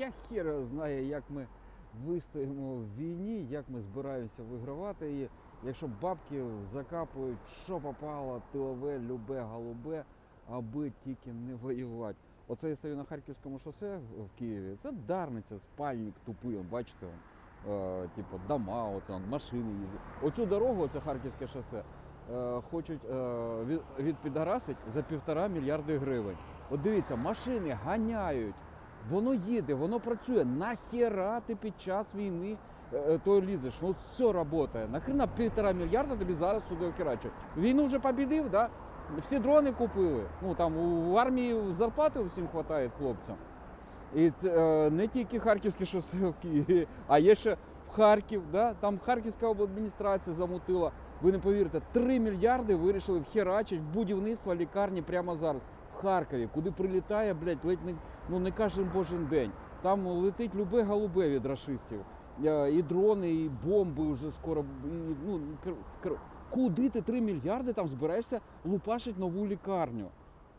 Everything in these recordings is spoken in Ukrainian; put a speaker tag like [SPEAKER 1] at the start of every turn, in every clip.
[SPEAKER 1] я хер знаю, як ми вистоїмо в війні, як ми збираємося вигравати її. Якщо бабки закапують, що попало, тилове, любе, голубе, аби тільки не воювати. Оце я стою на Харківському шосе в Києві. Це Дарниця, спальник тупий, он, бачите, он, е, типу, дома, оце, он, машини їздять. Оцю дорогу, оце Харківське шосе, е, хочуть е, від, відпідарасить за півтора мільярди гривень. От дивіться, машини ганяють, воно їде, воно працює. Нахера ти під час війни е, е, то лізеш? Ну все працює. Нахрена півтора мільярда тобі зараз сюди окерачують? Війну вже побідив, да? Всі дрони купили. Ну там у армії зарплати всім вистачає хлопцям. І е, не тільки Харківське шосе а є ще Харків, да? там Харківська обладміністрація замутила. Ви не повірите, 3 мільярди вирішили вхерачити в будівництво лікарні прямо зараз. Харкові, куди прилітає, блядь, ледь не, ну, не кожен божий день. Там летить любе голубе від рашистів. Е, І дрони, і бомби вже скоро. І, ну, Куди ти 3 мільярди там збираєшся лупашить нову лікарню?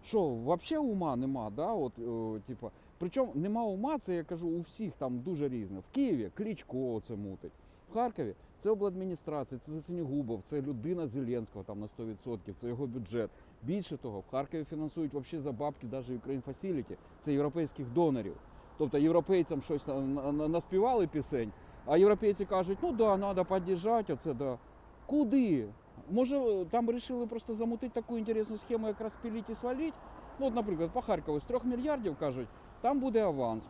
[SPEAKER 1] Що, взагалі ума нема, да? От, о, типа. Причому нема ума, це я кажу, у всіх там дуже різне. В Києві Кличко це мутить. В Харкові це обладміністрація, це Синігубов, це людина Зеленського там на 100%, це його бюджет. Більше того, в Харкові фінансують взагалі за бабки навіть Ukraine Facility, це європейських донорів. Тобто європейцям щось на- на- на- наспівали пісень, а європейці кажуть, ну да, треба підтримати, оце да. Куди? Може, там вирішили просто замутити таку інтересну схему, як розпілити і свалити? Ну, от, наприклад, по Харкову з 3 мільярдів кажуть, там буде аванс.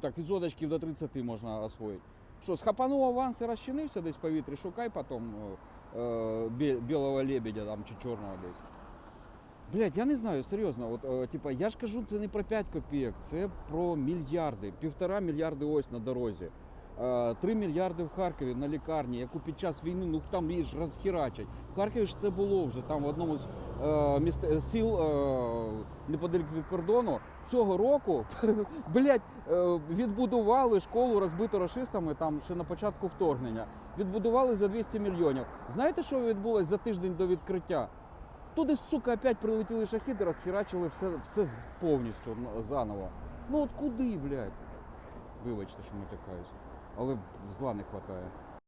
[SPEAKER 1] Так, від до 30 можна освоїти. Що, схапанув аванс і розчинився десь в повітрі, шукай потім е, е, білого лебедя там, чи чорного десь. Блять, я не знаю, серйозно. От, е, типа, я ж кажу, це не про 5 копійок, це про мільярди. Півтора мільярди ось на дорозі. Е, 3 мільярди в Харкові на лікарні, яку під час війни ну там її ж розхерачать. В Харкові ж це було вже там в одному з е, міст, е, сіл е, неподалік від кордону. Цього року блять, е, відбудували школу розбиту рашистами там ще на початку вторгнення. Відбудували за 200 мільйонів. Знаєте, що відбулось за тиждень до відкриття? Туди, сука, опять прилетіли шахіди, розхерачили все, все повністю заново. Ну от куди, блядь? Вибачте, що матякаюсь. Але зла не вистачає.